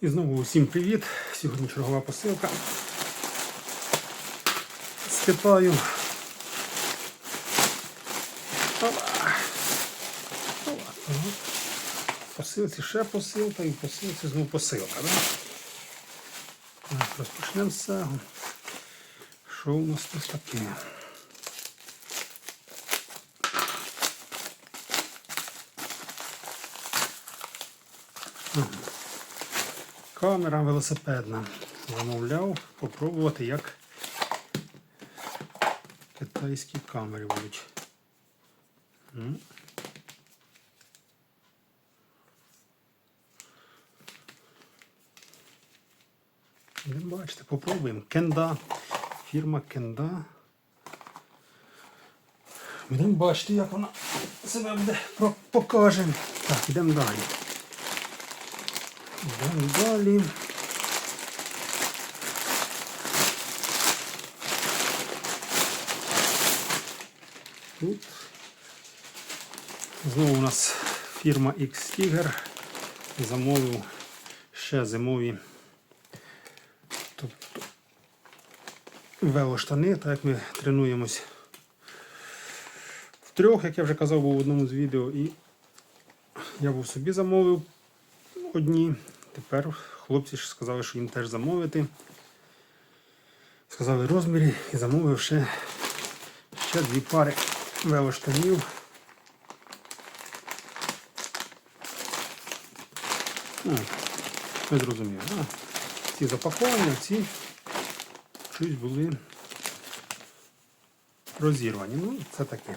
І знову усім привіт! Сьогодні чергова посилка з Китаю. Ага. Посилці ще посилка і посилці знову посилка. Да? Розпочнемо з цього. Що у нас тут таке? Камера велосипедна. Замовляв попробувати, як китайські камери будуть. М. Будемо бачити, попробуємо. Кенда. Фірма Кенда. Будемо бачити, як вона себе буде про- покаже. Так, йдемо далі. Йдемо далі. Тут знову у нас фірма X-Tiger замовив ще зимові тобто, велоштани, так як ми тренуємось в трьох, як я вже казав був в одному з відео, і я був собі замовив одні. Тепер хлопці ж сказали, що їм теж замовити. Сказали розмірі і замовив ще, ще дві пари велоштанів. Ви зрозуміли, да? ці запаковані, а ці щось були розірвані. Ну, це таке.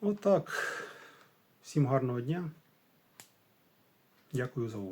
Отак. Всім гарного дня. Дякую за увагу.